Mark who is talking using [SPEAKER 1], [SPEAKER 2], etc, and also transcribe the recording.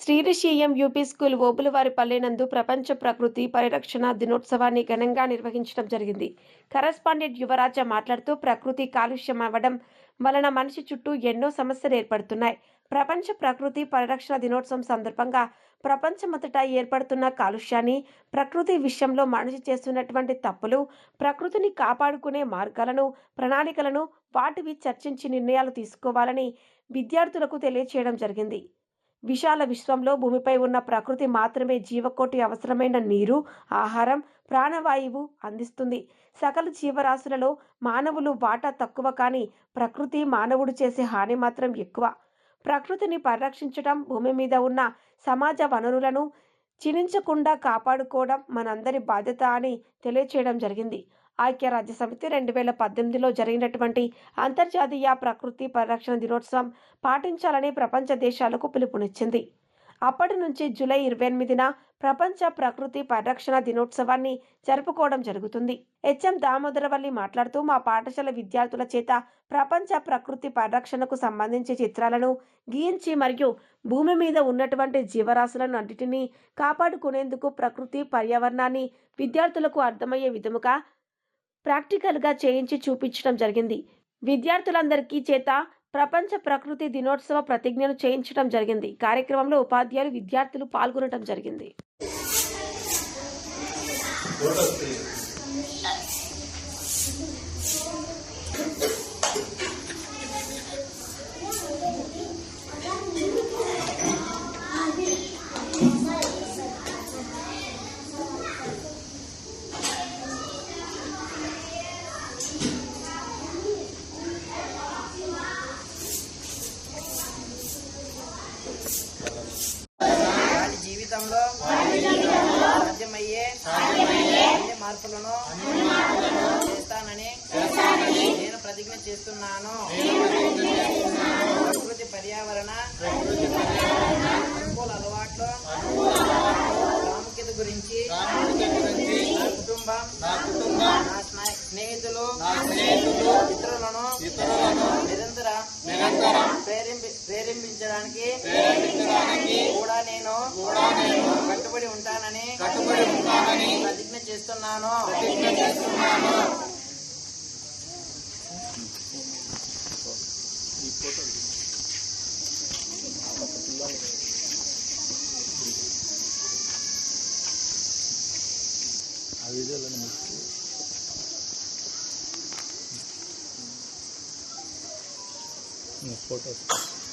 [SPEAKER 1] శ్రీరిషియం UP school Obulavari పల్లెనందు ప్రపంచ ప్రకృతి పరిరక్షణ దినోత్సవాన్ని ఘనంగా నిర్వహించడం జరిగింది. కరస్పాండెంట్ యువరాజ మాట్లాడుతూ ప్రకృతి కాలుష్యం అవ్వడం వలన మనిషి చుట్టూ ఎన్నో సమస్యలు ఏర్పడుతున్నాయి. ప్రపంచ ప్రకృతి పరిరక్షణ దినోత్సవం సందర్భంగా ప్రపంచమంతటా ఏర్పడుతున్న కాలుష్యాన్ని ప్రకృతి విషయంలో మనిషి చేస్తున్నటువంటి తప్పులు ప్రకృతిని కాపాడుకునే మార్గాలను ప్రణాళికలను వాటివి చర్చించి నిర్ణయాలు తీసుకోవాలని విద్యార్థులకు తెలియచేయడం జరిగింది. విశాల విశ్వంలో భూమిపై ఉన్న ప్రకృతి మాత్రమే జీవకోటి అవసరమైన నీరు ఆహారం ప్రాణవాయువు అందిస్తుంది. సకల జీవరాశులలో మానవులు వాటా తక్కువ కానీ ప్రకృతి మానవుడు చేసే హాని మాత్రం ఎక్కువ. ప్రకృతిని పరిరక్షించడం భూమి మీద ఉన్న సమాజ వనరులను చినించకుండా కాపాడుకోవడం మనందరి బాధ్యత అని తెలియచేయడం జరిగింది. ఐక్యరాజ్య సమితి రెండు వేల పద్దెనిమిదిలో జరిగినటువంటి అంతర్జాతీయ ప్రకృతి పరిరక్షణ దినోత్సవం పాటించాలని ప్రపంచ దేశాలకు పిలుపునిచ్చింది. అప్పటి నుంచి జూలై ఇరవై ఎనిమిదిన ప్రపంచ ప్రకృతి పరిరక్షణ దినోత్సవాన్ని జరుపుకోవడం జరుగుతుంది. హెచ్ఎం దామోదరవల్లి మాట్లాడుతూ మా పాఠశాల విద్యార్థుల చేత ప్రపంచ ప్రకృతి పరిరక్షణకు సంబంధించి చిత్రాలను గీయించి మరియు భూమి మీద ఉన్నటువంటి జీవరాశులను అన్నిటినీ కాపాడుకునేందుకు ప్రకృతి పర్యావరణాన్ని విద్యార్థులకు అర్థమయ్యే విధముగా ప్రాక్టికల్గా చేయించి చూపించడం జరిగింది. విద్యార్థులందరికీ చేత ప్రపంచ ప్రకృతి దినోత్సవ ప్రతిజ్ఞను చేయించడం జరిగింది. కార్యక్రమంలో ఉపాధ్యాయులు విద్యార్థులు పాల్గొనడం జరిగింది.
[SPEAKER 2] మార్పులను చేస్తానని నేను ప్రతిజ్ఞ చేస్తున్నాను. ఇతరులను నిరంతర ప్రేరేపి ప్రేరేపించడానికి కూడా నేను కట్టుబడి ఉంటానని ప్రతిజ్ఞ చేస్తున్నాను.
[SPEAKER 3] photos.